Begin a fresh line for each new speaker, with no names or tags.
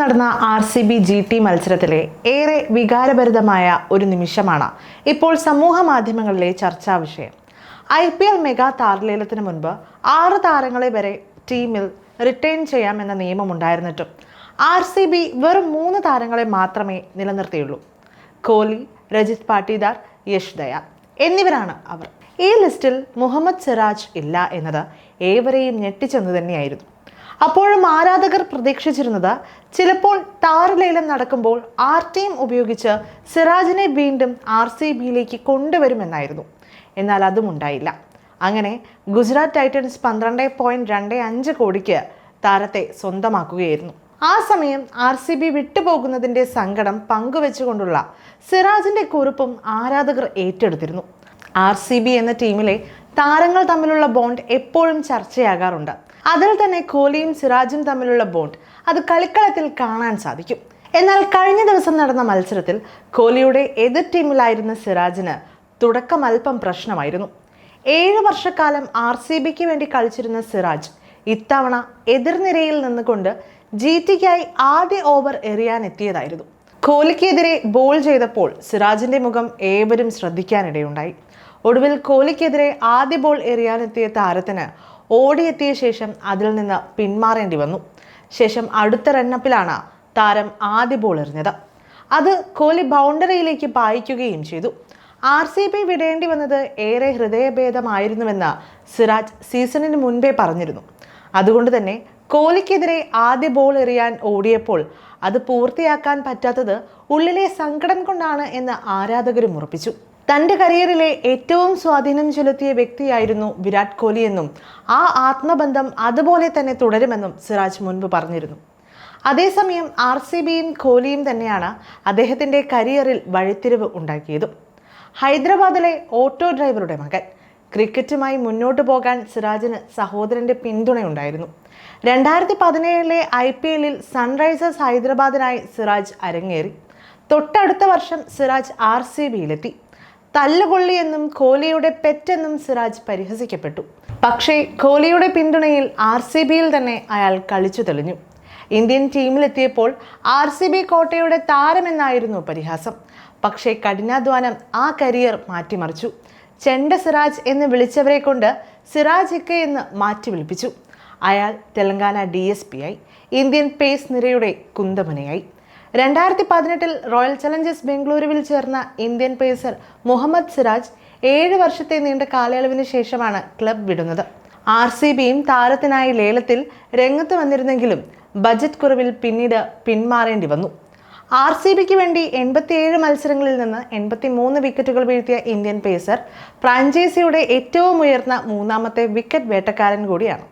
നടന്ന R C B G T മത്സരത്തിലെ ഏറെ വികാരഭരിതമായ ഒരു നിമിഷമാണ് ഇപ്പോൾ സമൂഹ മാധ്യമങ്ങളിലെ ചർച്ചാ വിഷയം. ഐ പി എൽ മെഗാ താരലേലത്തിന് മുൻപ് ആറ് താരങ്ങളെ വരെ ടീമിൽ റിട്ടേൺ ചെയ്യാമെന്ന നിയമമുണ്ടായിരുന്നിട്ടും ആർ സി ബി വെറും മൂന്ന് താരങ്ങളെ മാത്രമേ നിലനിർത്തിയുള്ളൂ. കോഹ്ലി രജിത് പാട്ടീദാർ യശ് ദയാൽ എന്നിവരാണ് അവർ. ഈ ലിസ്റ്റിൽ മുഹമ്മദ് സിറാജ് ഇല്ല എന്നത് ഏവരെയും ഞെട്ടിച്ചെന്ന് തന്നെയായിരുന്നു. അപ്പോഴും ആരാധകർ പ്രതീക്ഷിച്ചിരുന്നത് ചിലപ്പോൾ താരലേലം നടക്കുമ്പോൾ ആർ ടീം ഉപയോഗിച്ച് സിറാജിനെ വീണ്ടും ആർ സി ബിയിലേക്ക് കൊണ്ടുവരുമെന്നായിരുന്നു. എന്നാൽ അതും ഉണ്ടായില്ല. അങ്ങനെ ഗുജറാത്ത് ടൈറ്റൻസ് പന്ത്രണ്ട് പോയിന്റ് രണ്ട് അഞ്ച് കോടിക്ക് താരത്തെ സ്വന്തമാക്കുകയായിരുന്നു. ആ സമയം ആർ സി ബി വിട്ടുപോകുന്നതിന്റെ സങ്കടം പങ്കുവെച്ചുകൊണ്ടുള്ള സിറാജിന്റെ കുറിപ്പും ആരാധകർ ഏറ്റെടുത്തിരുന്നു. ആർ സി ബി എന്ന ടീമിലെ താരങ്ങൾ തമ്മിലുള്ള ബോണ്ട് എപ്പോഴും ചർച്ചയാകാറുണ്ട്. അതിൽ തന്നെ കോഹ്ലിയും സിറാജും തമ്മിലുള്ള ബോണ്ട് അത് കളിക്കളത്തിൽ കാണാൻ സാധിക്കും. എന്നാൽ കഴിഞ്ഞ ദിവസം നടന്ന മത്സരത്തിൽ കോഹ്ലിയുടെ എതിർ ടീമിലായിരുന്ന സിറാജിന് തുടക്കം അല്പം പ്രശ്നമായിരുന്നു. ഏഴ് വർഷക്കാലം ആർ സി ബിക്ക് വേണ്ടി കളിച്ചിരുന്ന സിറാജ് ഇത്തവണ എതിർനിരയിൽ നിന്നുകൊണ്ട് ജി ടിക്കായി ആദ്യ ഓവർ എറിയാനെത്തിയതായിരുന്നു. കോഹ്ലിക്കെതിരെ ബോൾ ചെയ്തപ്പോൾ സിറാജിന്റെ മുഖം ഏവരും ശ്രദ്ധിക്കാനിടയുണ്ടായി. ഒടുവിൽ കോഹ്ലിക്കെതിരെ ആദ്യ ബോൾ എറിയാനെത്തിയ താരത്തിന് ഓടിയെത്തിയ ശേഷം അതിൽ നിന്ന് പിന്മാറേണ്ടി വന്നു. ശേഷം അടുത്ത റണ്ണപ്പിലാണ് താരം ആദ്യ ബോൾ എറിഞ്ഞത്. അത് കോഹ്ലി ബൗണ്ടറിയിലേക്ക് പായിക്കുകയും ചെയ്തു. ആർ സി ബി വിടേണ്ടി വന്നത് ഏറെ ഹൃദയഭേദമായിരുന്നുവെന്ന് സിറാജ് സീസണിന് മുൻപേ പറഞ്ഞിരുന്നു. അതുകൊണ്ട് തന്നെ കോഹ്ലിക്കെതിരെ ആദ്യ ബോൾ എറിയാൻ ഓടിയപ്പോൾ അത് പൂർത്തിയാക്കാൻ പറ്റാത്തത് ഉള്ളിലെ സങ്കടം കൊണ്ടാണ് എന്ന് ആരാധകരും ഉറപ്പിച്ചു. തന്റെ കരിയറിലെ ഏറ്റവും സ്വാധീനം ചെലുത്തിയ വ്യക്തിയായിരുന്നു വിരാട് കോഹ്ലി എന്നും ആ ആത്മബന്ധം അതുപോലെ തന്നെ തുടരുമെന്നും സിറാജ് മുൻപ് പറഞ്ഞിരുന്നു. അതേസമയം ആർ സി ബിയും കോഹ്ലിയും തന്നെയാണ് അദ്ദേഹത്തിന്റെ കരിയറിൽ വഴിത്തിരിവ് ഉണ്ടാക്കിയതും. ഹൈദരാബാദിലെ ഓട്ടോ ഡ്രൈവറുടെ മകൻ. ക്രിക്കറ്റുമായി മുന്നോട്ട് പോകാൻ സിറാജിന് സഹോദരന്റെ പിന്തുണയുണ്ടായിരുന്നു. രണ്ടായിരത്തി പതിനേഴിലെ ഐ പി എല്ലിൽ സൺറൈസേഴ്സ് ഹൈദരാബാദിനായി സിറാജ് അരങ്ങേറി. തൊട്ടടുത്ത വർഷം സിറാജ് ആർ സി ബിയിലെത്തി. തല്ലുകൊള്ളിയെന്നും കോഹ്ലിയുടെ പെറ്റെന്നും സിറാജ് പരിഹസിക്കപ്പെട്ടു. പക്ഷേ കോഹ്ലിയുടെ പിന്തുണയിൽ ആർ സി ബിയിൽ തന്നെ അയാൾ കളിച്ചു തെളിഞ്ഞു. ഇന്ത്യൻ ടീമിലെത്തിയപ്പോൾ ആർ സി ബി കോട്ടയുടെ താരമെന്നായിരുന്നു പരിഹാസം. പക്ഷേ കഠിനാധ്വാനം ആ കരിയർ മാറ്റിമറിച്ചു. ചെണ്ട സിറാജ് എന്ന് വിളിച്ചവരെ കൊണ്ട് സിറാജ് ഇക്ക എന്ന് മാറ്റി വിളിപ്പിച്ചു. അയാൾ തെലങ്കാന ഡി എസ് പി ആയി. ഇന്ത്യൻ പേസ് നിരയുടെ കുന്തമനയായി. രണ്ടായിരത്തി പതിനെട്ടിൽ റോയൽ ചലഞ്ചേഴ്സ് ബംഗളൂരുവിൽ ചേർന്ന ഇന്ത്യൻ പേസർ മുഹമ്മദ് സിറാജ് ഏഴ് വർഷത്തെ നീണ്ട കാലയളവിന് ശേഷമാണ് ക്ലബ് വിടുന്നത്. ആർ സി ബിയും താരത്തിനായി ലേലത്തിൽ രംഗത്ത് വന്നിരുന്നെങ്കിലും ബജറ്റ് കുറവിൽ പിന്നീട് പിന്മാറേണ്ടി വന്നു. ആർ സി ബിക്ക് വേണ്ടി എൺപത്തിയേഴ് മത്സരങ്ങളിൽ നിന്ന് എൺപത്തി മൂന്ന് വിക്കറ്റുകൾ വീഴ്ത്തിയ ഇന്ത്യൻ പേസർ ഫ്രാഞ്ചൈസിയുടെ ഏറ്റവും ഉയർന്ന മൂന്നാമത്തെ വിക്കറ്റ് വേട്ടക്കാരൻ കൂടിയാണ്.